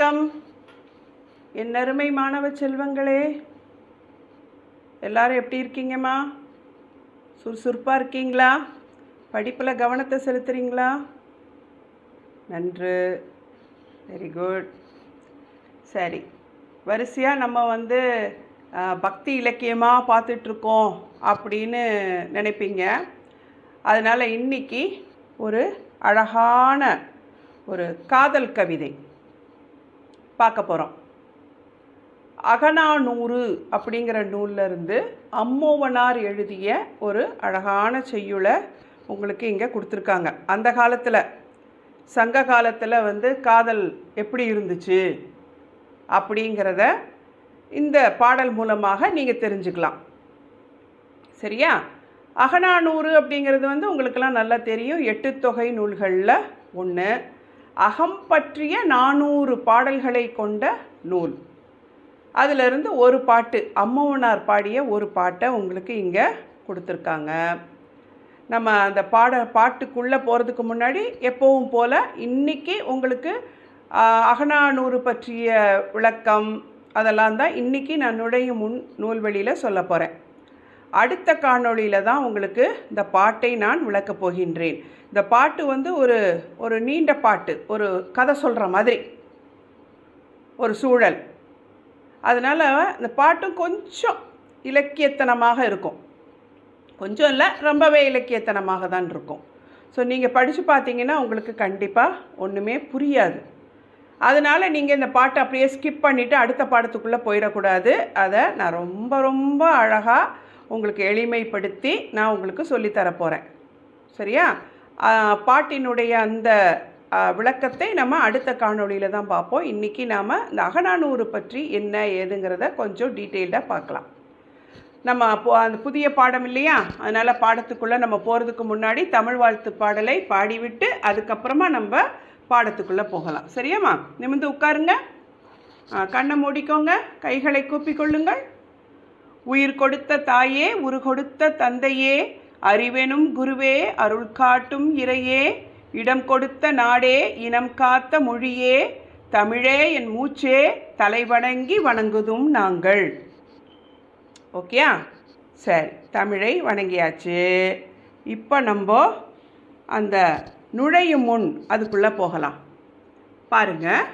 வணக்கம். என் அருமை மாணவ செல்வங்களே எல்லாரும் எப்படி இருக்கீங்கம்மா? சுறுசுறுப்பாக இருக்கீங்களா? படிப்பில் கவனத்தை செலுத்துறீங்களா? நன்று. வெரி குட் சரி. வரிசையாக நம்ம வந்து பக்தி இலக்கியமாக பார்த்துட்ருக்கோம் அப்படின்னு நினைப்பீங்க. அதனால் இன்னைக்கு ஒரு அழகான ஒரு காதல் கவிதை. பார்க்க போகிறோம் அகநானூறு அப்படிங்கிற நூல்லருந்து அம்மோவனார் எழுதிய ஒரு அழகான செய்யுளை உங்களுக்கு இங்கே கொடுத்துருக்காங்க. அந்த காலத்தில் சங்க காலத்தில் வந்து காதல் எப்படி இருந்துச்சு அப்படிங்கிறத இந்த பாடல் மூலமாக நீங்கள் தெரிஞ்சுக்கலாம். சரியா? அகநானூறு அப்படிங்கிறது வந்து உங்களுக்கெல்லாம் நல்லா தெரியும். எட்டு தொகை நூல்களில் ஒன்று அகம் பற்றிய நானூறு பாடல்களை கொண்ட நூல். அதிலிருந்து ஒரு பாட்டு அம்மவனார் பாடிய ஒரு பாட்டை உங்களுக்கு இங்கே கொடுத்துருக்காங்க. நம்ம அந்த பாட பாட்டுக்குள்ளே போகிறதுக்கு முன்னாடி எப்போவும் போல் இன்றைக்கி உங்களுக்கு அகநானூறு பற்றிய விளக்கம் அதெல்லாம் தான் இன்றைக்கி நான் நுழையும் முன் நூல்வெளியில் சொல்ல போகிறேன் அடுத்த காணொளியில் தான் உங்களுக்கு இந்த பாட்டை நான் விளக்கப் போகின்றேன். இந்த பாட்டு வந்து ஒரு ஒரு நீண்ட பாட்டு ஒரு கதை சொல்கிற மாதிரி ஒரு சூழல். அதனால் இந்த பாட்டும் கொஞ்சம் இலக்கியத்தனமாக இருக்கும். கொஞ்சம் இல்லை ரொம்பவே இலக்கியத்தனமாக தான் இருக்கும். ஸோ நீங்கள் படித்து பார்த்தீங்கன்னா உங்களுக்கு கண்டிப்பாக ஒன்றுமே புரியாது. அதனால் நீங்கள் இந்த பாட்டை அப்படியே ஸ்கிப் பண்ணிவிட்டு அடுத்த பாடத்துக்குள்ளே போயிடக்கூடாது. அதை நான் ரொம்ப ரொம்ப அழகாக உங்களுக்கு எளிமைப்படுத்தி நான் உங்களுக்கு சொல்லித்தர போகிறேன் சரியா? பாட்டினுடைய அந்த விளக்கத்தை நம்ம அடுத்த காணொளியில் தான் பார்ப்போம். இன்றைக்கி நாம் இந்த அகநானூறு பற்றி என்ன ஏதுங்கிறத கொஞ்சம் டீட்டெயில்டாக பார்க்கலாம். நம்ம அப்போ அந்த புதிய பாடம் இல்லையா? அதனால் பாடத்துக்குள்ளே நம்ம போகிறதுக்கு முன்னாடி தமிழ் வாழ்த்து பாடலை பாடிவிட்டு அதுக்கப்புறமா நம்ம பாடத்துக்குள்ளே போகலாம். சரியாம்மா? நிமிர்ந்து உட்காருங்க. கண்ணை மூடிக்கோங்க. கைகளை கூப்பிக்கொள்ளுங்கள் உயிர் கொடுத்த தாயே உரு கொடுத்த தந்தையே அறிவெனும் குருவே அருள் காட்டும் இறையே இடம் கொடுத்த நாடே இனம் காத்த மொழியே தமிழே என் மூச்சே தலைவணங்கி வணங்குதும் நாங்கள். ஓகேயா சரி தமிழை வணங்கியாச்சு. இப்போ நம்ம அந்த நுழையும் முன் அதுக்குள்ளே போகலாம். பாருங்க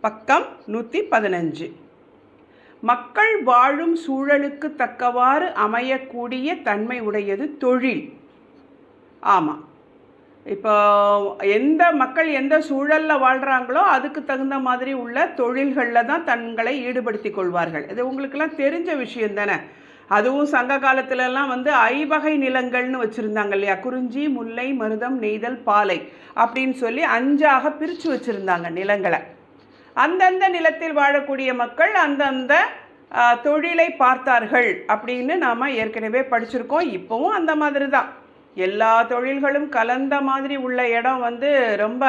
பக்கம் நூற்றி பதினஞ்சு. மக்கள் வாழும் சூழலுக்கு தக்கவாறு அமையக்கூடிய தன்மை உடையது தொழில். ஆமாம் இப்போ எந்த மக்கள் எந்த சூழலில் வாழ்கிறாங்களோ அதுக்கு தகுந்த மாதிரி உள்ள தொழில்களில் தான் தங்களை ஈடுபடுத்தி கொள்வார்கள். இது உங்களுக்கெல்லாம் தெரிஞ்ச விஷயம் தானே. அதுவும் சங்க காலத்துலலாம் வந்து ஐவகை நிலங்கள்னு வச்சுருந்தாங்க இல்லையா? குறிஞ்சி முல்லை மருதம் நெய்தல் பாலை அப்படின்னு சொல்லி அஞ்சாக பிரித்து வச்சுருந்தாங்க நிலங்களை. அந்தந்த நிலத்தில் வாழக்கூடிய மக்கள் அந்தந்த தொழிலை பார்த்தார்கள் அப்படின்னு நாம் ஏற்கனவே படிச்சிருக்கோம். இப்போவும் அந்த மாதிரி தான் எல்லா தொழில்களும் கலந்த மாதிரி உள்ள இடம் வந்து ரொம்ப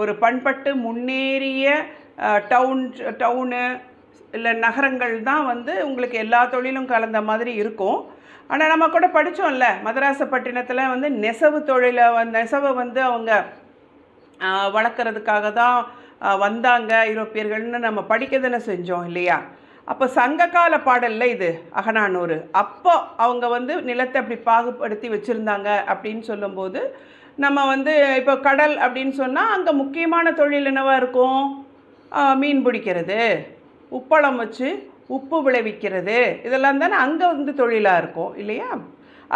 ஒரு பண்பட்டு முன்னேறிய டவுன் டவுனு இல்லை நகரங்கள் தான் வந்து உங்களுக்கு எல்லா தொழிலும் கலந்த மாதிரி இருக்கும். ஆனால் நம்ம கூட படித்தோம்ல மதராசப்பட்டினத்தில் வந்து நெசவு தொழிலை வந்து நெசவை வந்து அவங்க வளர்க்குறதுக்காக தான் வந்தாங்க ஐரோப்பியர்கள்னு நம்ம படிக்க தானே செஞ்சோம் இல்லையா? அப்போ சங்ககால பாடல்ல இது அகநானூறு. அப்போ அவங்க வந்து நிலத்தை அப்படி பாகுபடுத்தி வச்சுருந்தாங்க அப்படின்னு சொல்லும்போது நம்ம வந்து இப்போ கடல் அப்படின்னு சொன்னால் அங்கே முக்கியமான தொழில் என்னவாக இருக்கும்? மீன் பிடிக்கிறது உப்பளம் வச்சு உப்பு விளைவிக்கிறது இதெல்லாம் தானே அங்கே வந்து தொழிலாக இருக்கும் இல்லையா?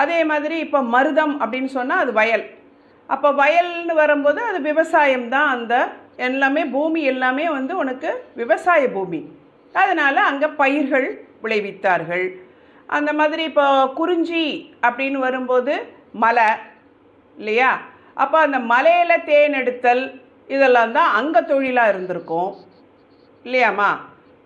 அதே மாதிரி இப்போ மருதம் அப்படின்னு சொன்னால் அது வயல். அப்போ வயல்னு வரும்போது அது விவசாயம் தான் அந்த எல்லாமே பூமி எல்லாமே வந்து உனக்கு விவசாய பூமி. அதனால் அங்கே பயிர்கள் விளைவித்தார்கள். அந்த மாதிரி இப்போ குறிஞ்சி அப்படின்னு வரும்போது மலை இல்லையா? அப்போ அந்த மலையில் தேன் எடுத்தல் இதெல்லாம் தான் அங்கே தொழிலாக இருந்திருக்கும். இல்லையாம்மா?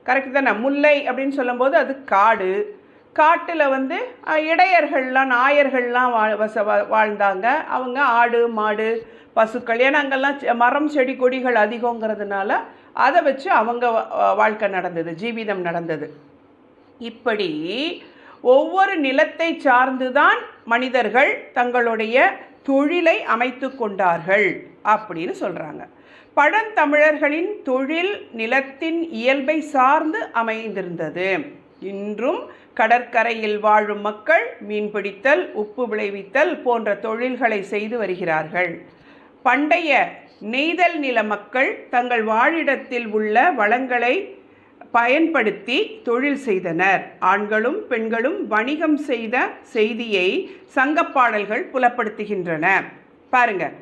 கரெக்டு தானே? முல்லை அப்படின்னு சொல்லும்போது அது காடு. காட்டில் வந்து இடையர்கள்லாம் நாயர்கள்லாம் வாழ் வச வா- வாழ்ந்தாங்க. அவங்க ஆடு மாடு பசுக்கள். ஏன்னா அங்கெல்லாம் செ- மரம் செடி கொடிகள் அதிகங்கிறதுனால அதை வச்சு அவங்க வாழ்க்கை நடந்தது ஜீவிதம் நடந்தது. இப்படி ஒவ்வொரு நிலத்தை சார்ந்துதான் மனிதர்கள் தங்களுடைய தொழிலை அமைத்து கொண்டார்கள் அப்படின்னு சொல்கிறாங்க பழந்தமிழர்களின் தொழில் நிலத்தின் இயல்பை சார்ந்து அமைந்திருந்தது. இன்றும் கடற்கரையில் வாழும் மக்கள் மீன்பிடித்தல் உப்பு விளைவித்தல் போன்ற தொழில்களை செய்து வருகிறார்கள். பண்டைய நெய்தல் நில மக்கள் தங்கள் வாழிடத்தில் உள்ள வளங்களை பயன்படுத்தி தொழில் செய்தனர். ஆண்களும் பெண்களும் வணிகம் செய்த செய்தியை சங்கப்பாடல்கள் புலப்படுத்துகின்றன. பாருங்க.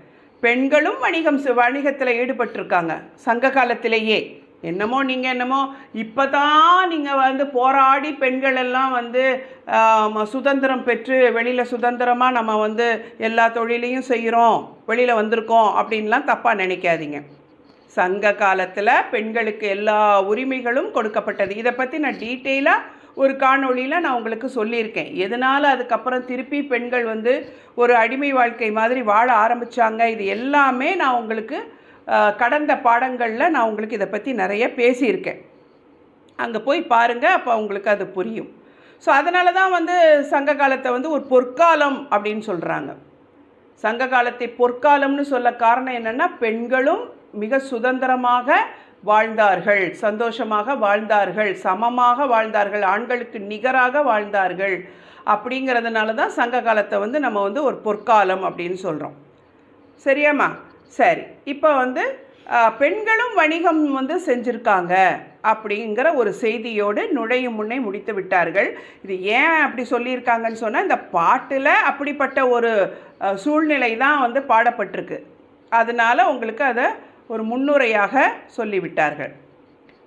பெண்களும் வணிகம் வணிகத்தில் ஈடுபட்டிருக்காங்க. சங்க காலத்திலேயே என்னமோ நீங்கள் என்னமோ இப்போ தான் நீங்கள் வந்து போராடி பெண்கள் எல்லாம் வந்து சுதந்திரம் பெற்று வெளியில் சுதந்திரமாக நம்ம வந்து எல்லா தொழிலையும் செய்கிறோம் வெளியில் வந்திருக்கோம் அப்படின்லாம் தப்பாக நினைக்காதீங்க. சங்க காலத்தில் பெண்களுக்கு எல்லா உரிமைகளும் கொடுக்கப்பட்டது. இதை பற்றி நான் டீட்டெயிலாக ஒரு காணொளியில் நான் உங்களுக்கு சொல்லியிருக்கேன். எதனால் அதுக்கப்புறம் திருப்பி பெண்கள் வந்து ஒரு அடிமை வாழ்க்கை மாதிரி வாழ ஆரம்பித்தாங்க இது எல்லாமே நான் உங்களுக்கு கடந்த பாடங்களில் நான் உங்களுக்கு இதை பற்றி நிறைய பேசியிருக்கேன். அங்கே போய் பாருங்கள் அப்போ உங்களுக்கு அது புரியும். ஸோ அதனால தான் வந்து சங்க காலத்தை வந்து ஒரு பொற்காலம் அப்படின்னு சொல்கிறாங்க சங்க காலத்தை பொற்காலம்னு சொல்ல காரணம் என்னென்னா பெண்களும் மிக சுதந்திரமாக வாழ்ந்தார்கள் சந்தோஷமாக வாழ்ந்தார்கள் சமமாக வாழ்ந்தார்கள் ஆண்களுக்கு நிகராக வாழ்ந்தார்கள் அப்படிங்கிறதுனால தான் சங்க காலத்தை வந்து நம்ம வந்து ஒரு பொற்காலம் அப்படின்னு சொல்கிறோம் சரியாம்மா? சரி இப்போ வந்து பெண்களும் வணிகம் வந்து செஞ்சுருக்காங்க அப்படிங்கிற ஒரு செய்தியோடு நுழையும் முன்னே முடித்து விட்டார்கள். இது ஏன் அப்படி சொல்லியிருக்காங்கன்னு சொன்னால் இந்த பாட்டில் அப்படிப்பட்ட ஒரு சூழ்நிலை தான் வந்து பாடப்பட்டிருக்கு. அதனால் உங்களுக்கு அதை ஒரு முன்னுரையாக சொல்லிவிட்டார்கள்.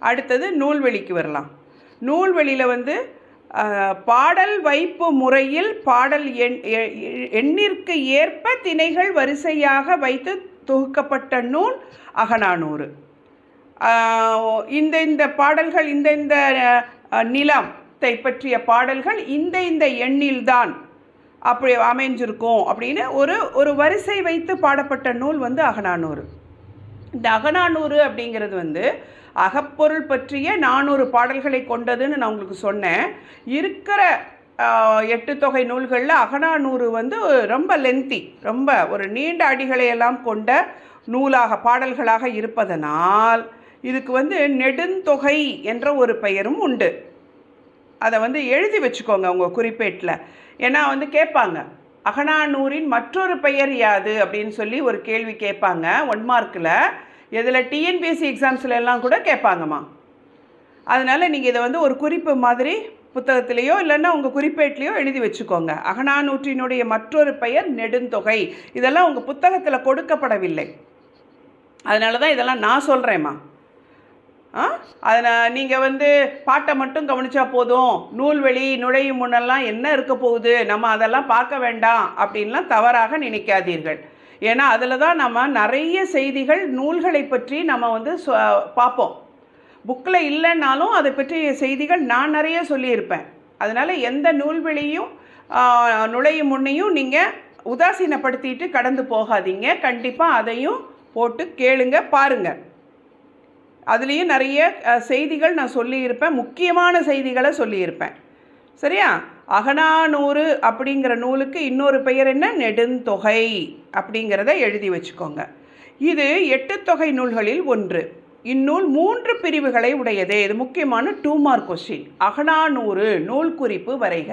அடுத்தது நூல்வெளிக்கு வரலாம். நூல்வெளியில் வந்து பாடல் வைப்பு முறையில் பாடல் எண் எண்ணிற்கு ஏற்ப திணைகள் வரிசையாக வைத்து தொகுக்கப்பட்ட நூல் அகநானூறு. இந்த இந்த பாடல்கள் இந்த இந்த நிலத்தை பற்றிய பாடல்கள் இந்த இந்த எண்ணில்தான் அப்படி அமைஞ்சிருக்கும் அப்படின்னு ஒரு ஒரு வரிசை வைத்து பாடப்பட்ட நூல் வந்து அகநானூறு. இந்த அகநானூறு அப்படிங்கிறது வந்து அகப்பொருள் பற்றிய நானூறு பாடல்களை கொண்டதுன்னு நான் உங்களுக்கு சொன்னேன். இருக்கிற எட்டு தொகை நூல்களில் அகநானூறு வந்து ரொம்ப லென்த்தி ரொம்ப ஒரு நீண்ட அடிகளை எல்லாம் கொண்ட நூலாக பாடல்களாக இருப்பதனால் இதுக்கு வந்து நெடுந்தொகை என்ற ஒரு பெயரும் உண்டு. அதை வந்து எழுதி வச்சுக்கோங்க உங்கள் குறிப்பேட்டில். ஏன்னா வந்து கேட்பாங்க அகநானூரின் மற்றொரு பெயர் யாது? அப்படின்னு சொல்லி ஒரு கேள்வி கேட்பாங்க ஒன் மார்க்கில் இதில் டிஎன்பிஎஸ்சி எக்ஸாம்ஸ்ல எல்லாம் கூட கேட்பாங்கம்மா. அதனால் நீங்கள் இதை வந்து ஒரு குறிப்பு மாதிரி புத்தகத்திலேயோ இல்லைன்னா உங்கள் குறிப்பேட்லேயோ எழுதி வச்சுக்கோங்க. அகநானூற்றினுடைய மற்றொரு பெயர் நெடுந்தொகை. இதெல்லாம் உங்கள் புத்தகத்தில் கொடுக்கப்படவில்லை. அதனால தான் இதெல்லாம் நான் சொல்கிறேம்மா ஆ? அதை நீங்கள் வந்து பாட்டை மட்டும் கவனித்தா போதும். நூல்வெளி நுழையும் முன்னெல்லாம் என்ன இருக்க போகுது? நம்ம அதெல்லாம் பார்க்க வேண்டாம் அப்படின்லாம் தவறாக நினைக்காதீர்கள். ஏன்னா அதில் தான் நம்ம நிறைய செய்திகள் நூல்களை பற்றி நம்ம வந்து சொ- பார்ப்போம். புக்கில் இல்லைன்னாலும் அதை பற்றிய செய்திகள் நான் நிறைய சொல்லியிருப்பேன். அதனால் எந்த நூல்வெளியும் நுழையும் முன்னையும் நீங்கள் உதாசீனப்படுத்திட்டு கடந்து போகாதீங்க. கண்டிப்பாக அதையும் போட்டு கேளுங்க பாருங்கள் அதுலேயும் நிறைய செய்திகள் நான் சொல்லியிருப்பேன். முக்கியமான செய்திகளை சொல்லியிருப்பேன். சரியா? அகனானூறு அப்படிங்கிற நூலுக்கு இன்னொரு பெயர் என்ன? நெடுந்தொகை அப்படிங்கிறத எழுதி வச்சுக்கோங்க. இது எட்டு தொகை நூல்களில் ஒன்று. இந்நூல் மூன்று பிரிவுகளை உடையது. இது முக்கியமான டூ மார்க் கொஸ்டின் அகநானூறு நூல் குறிப்பு வரைக.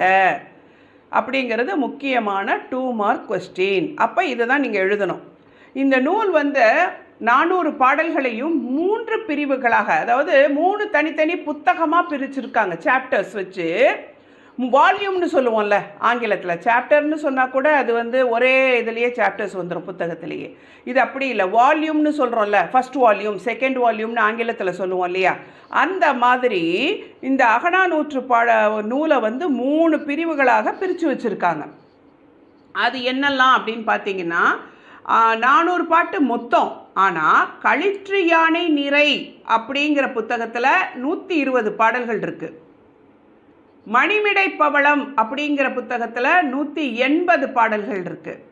அப்படிங்கிறது முக்கியமான டூ மார்க் கொஸ்டின் அப்போ இதை தான் நீங்கள் எழுதணும். இந்த நூல் வந்து நானூறு பாடல்களையும் மூன்று பிரிவுகளாக அதாவது மூணு தனித்தனி புத்தகமாக பிரிச்சிருக்காங்க சாப்டர்ஸ் வச்சு. வால்யூம்னு சொல்லுவோம்ல ஆங்கிலத்தில். சாப்டர்னு சொன்னால் கூட அது வந்து ஒரே இதுலேயே சாப்டர்ஸ் வந்துடும் புத்தகத்திலேயே. இது அப்படி இல்லை. வால்யூம்னு சொல்கிறோம்ல ஃபஸ்ட் வால்யூம் செகண்ட் வால்யூம்னு ஆங்கிலத்தில் சொல்லுவோம் இல்லையா? அந்த மாதிரி இந்த அகநானூற்று பாட நூலை வந்து மூணு பிரிவுகளாக பிரித்து வச்சுருக்காங்க. அது என்னெல்லாம் அப்படின்னு பார்த்தீங்கன்னா நானூறு பாட்டு மொத்தம். ஆனால் களிற்று யானை நிறை அப்படிங்கிற புத்தகத்தில் நூற்றி இருபது பாடல்கள் இருக்குது மணிமிடை பவளம் அப்படிங்கிற புத்தகத்தில் நூற்றி எண்பது பாடல்கள் இருக்குது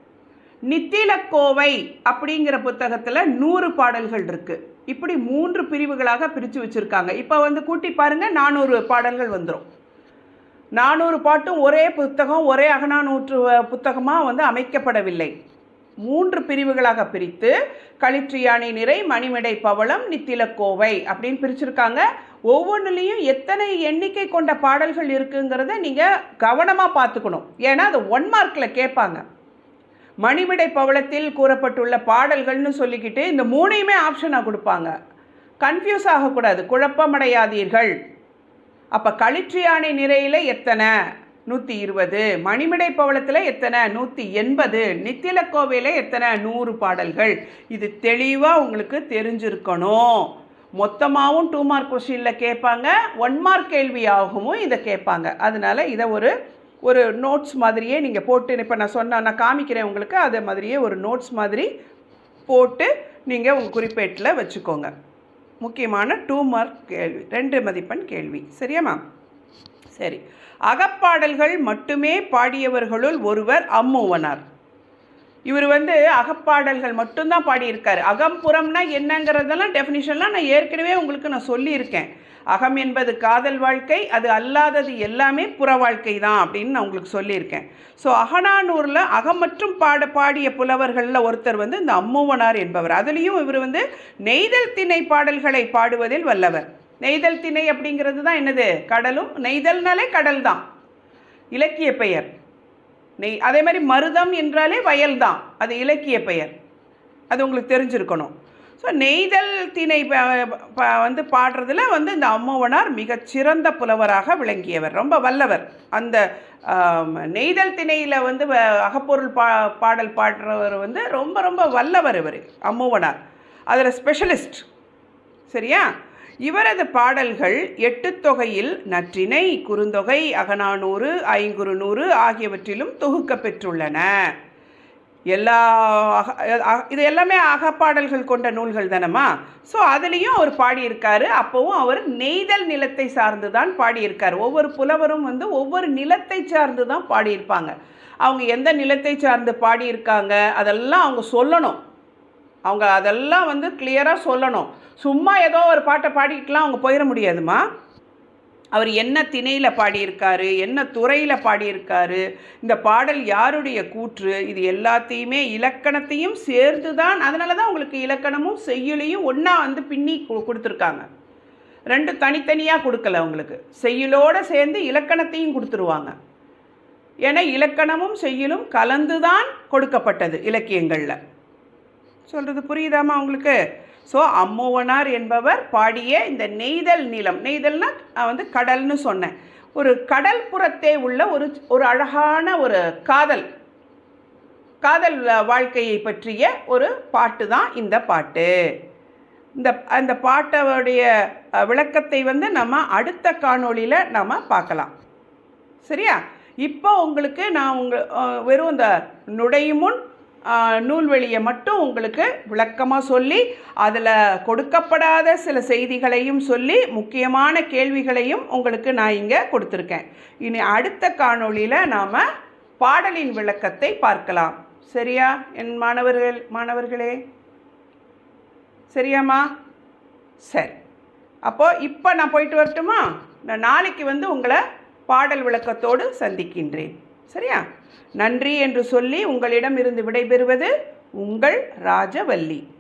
நித்திலக்கோவை அப்படிங்கிற புத்தகத்தில் நூறு பாடல்கள் இருக்குது இப்படி மூன்று பிரிவுகளாக பிரித்து வச்சுருக்காங்க. இப்போ வந்து கூட்டி பாருங்கள் நானூறு பாடல்கள் வந்துடும் நானூறு பாட்டும் ஒரே புத்தகம் ஒரே அகநானூற்று புத்தகமாக வந்து அமைக்கப்படவில்லை. மூன்று பிரிவுகளாக பிரித்து களிற்றியானை நிறை மணிமிடை பவளம் நித்திலக்கோவை அப்படின்னு பிரிச்சிருக்காங்க. ஒவ்வொன்றுலேயும் எத்தனை எண்ணிக்கை கொண்ட பாடல்கள் இருக்குங்கிறத நீங்கள் கவனமாக பார்த்துக்கணும். ஏன்னா அது ஒன் மார்க்கில் கேட்பாங்க. மணிமிடை பவளத்தில் கூறப்பட்டுள்ள பாடல்கள்னு சொல்லிக்கிட்டு இந்த மூணையுமே ஆப்ஷனாக கொடுப்பாங்க. கன்ஃபியூஸ் ஆகக்கூடாது. குழப்பமடையாதீர்கள். அப்போ களிற்றியானை நிறையில் எத்தனை? நூற்றி இருபது. மணிமிடை பவளத்தில் எத்தனை? நூற்றி எண்பது. நித்திலக்கோவையில் எத்தனை? நூறு பாடல்கள். இது தெளிவாக உங்களுக்கு தெரிஞ்சிருக்கணும். மொத்தமாகவும் டூ மார்க் கொஷினில் கேட்பாங்க ஒன் மார்க் கேள்வியாகவும் இதை கேட்பாங்க. அதனால இதை ஒரு ஒரு நோட்ஸ் மாதிரியே நீங்கள் போட்டு இப்போ நான் சொன்ன நான் காமிக்கிறேன் உங்களுக்கு அதே மாதிரியே ஒரு நோட்ஸ் மாதிரி போட்டு நீங்கள் உங்கள் குறிப்பேட்டில் வச்சுக்கோங்க. முக்கியமான டூ மார்க் கேள்வி ரெண்டு மதிப்பெண் கேள்வி. சரியாம்மா சரி. அகப்பாடல்கள் மட்டுமே பாடியவர்களுள் ஒருவர் அம்மூவனார். இவர் வந்து அகப்பாடல்கள் மட்டும்தான் பாடியிருக்காரு. அகம்புறம்னா என்னங்கிறதெல்லாம் டெஃபினிஷன்லாம் நான் ஏற்கனவே உங்களுக்கு நான் சொல்லியிருக்கேன். அகம் என்பது காதல் வாழ்க்கை அது அல்லாதது எல்லாமே புற வாழ்க்கை தான் அப்படின்னு நான் உங்களுக்கு சொல்லியிருக்கேன். ஸோ அகனானூரில் அகம் மற்றும் பாட பாடிய புலவர்களில் ஒருத்தர் வந்து இந்த அம்முவனார் என்பவர். அதுலேயும் இவர் வந்து நெய்தல் திணை பாடல்களை பாடுவதில் வல்லவர். நெய்தல் திணை அப்படிங்கிறது தான் என்னது? கடலும் நெய்தல்னாலே கடல் தான் இலக்கிய பெயர். நெய் அதே மாதிரி மருதம் என்றாலே வயல் தான். அது இலக்கிய பெயர். அது உங்களுக்கு தெரிஞ்சிருக்கணும். ஸோ நெய்தல் திணை வந்து பாடுறதுல வந்து இந்த அம்மவனார் மிகச்சிறந்த புலவராக விளங்கியவர். ரொம்ப வல்லவர். அந்த நெய்தல் திணையில் வந்து வ- அகப்பொருள் பா பாடல் பாடுறவர் வந்து ரொம்ப ரொம்ப வல்லவர் இவர் அம்முவனார். அதில் ஸ்பெஷலிஸ்ட் சரியா? இவரது பாடல்கள் எட்டுத்தொகையில் தொகையில் குறுந்தொகை அகநானூறு ஐங்குறுநூறு ஆகியவற்றிலும் தொகுக்கப் பெற்றுள்ளன. எல்லா அக- அ- இது எல்லாமே அகப்பாடல்கள் கொண்ட நூல்கள் தானம்மா? ஸோ அதுலேயும் அவர் பாடியிருக்காரு. அப்போவும் அவர் நெய்தல் நிலத்தை சார்ந்து தான் பாடியிருக்கார். ஒவ்வொரு புலவரும் வந்து ஒவ்வொரு நிலத்தை சார்ந்து தான் பாடியிருப்பாங்க. அவங்க எந்த நிலத்தை சார்ந்து பாடியிருக்காங்க அதெல்லாம் அவங்க சொல்லணும். அவங்க அதெல்லாம் வந்து கிளியராக சொல்லணும். சும்மா ஏதோ ஒரு பாட்டை பாடிக்கிட்டுலாம் அவங்க போயிட முடியாதுமா அவர் என்ன திணையில் பாடியிருக்காரு என்ன துறையில் பாடியிருக்காரு இந்த பாடல் யாருடைய கூற்று இது எல்லாத்தையுமே இலக்கணத்தையும் சேர்த்து தான் அதனால தான் உங்களுக்கு இலக்கணமும் செய்யுளையும் ஒன்றா வந்து பின்னி கொடுத்துருக்காங்க. ரெண்டு தனித்தனியாக கொடுக்கல உங்களுக்கு செய்யுளோடு சேர்ந்து இலக்கணத்தையும் கொடுத்துருவாங்க. ஏன்னா இலக்கணமும் செய்யுளும் கலந்து தான் கொடுக்கப்பட்டது இலக்கியங்களில். சொல்கிறது புரியுதாம்மா உங்களுக்கு? ஸோ அம்மோவனார் என்பவர் பாடிய இந்த நெய்தல் நிலம். நெய்தல்னா நான் வந்து கடல்னு சொன்னேன். ஒரு கடல் புறத்தே உள்ள ஒரு ஒரு அழகான ஒரு காதல். காதல் வாழ்க்கையை பற்றிய ஒரு பாட்டு தான் இந்த பாட்டு. இந்த அந்த பாட்டோடைய விளக்கத்தை வந்து நம்ம அடுத்த காணொளியில் நம்ம பார்க்கலாம். சரியா? இப்போ உங்களுக்கு நான் உங்க வெறும் இந்த நுடையுமுன் நூல்வெளியை மட்டும் உங்களுக்கு விளக்கமாக சொல்லி அதில் கொடுக்கப்படாத சில செய்திகளையும் சொல்லி முக்கியமான கேள்விகளையும் உங்களுக்கு நான் இங்கே கொடுத்துருக்கேன். இனி அடுத்த காணொளியில் நாம் பாடலின் விளக்கத்தை பார்க்கலாம். சரியா என் மாணவர்கள் மாணவர்களே? சரியாம்மா? சரி. அப்போது இப்போ நான் போயிட்டு வரட்டுமா? நான் நாளைக்கு வந்து உங்களை பாடல் விளக்கத்தோடு சந்திக்கின்றேன். சரியா? நன்றி என்று சொல்லி உங்களிடம் இருந்து விடைபெறுவது உங்கள் ராஜவல்லி.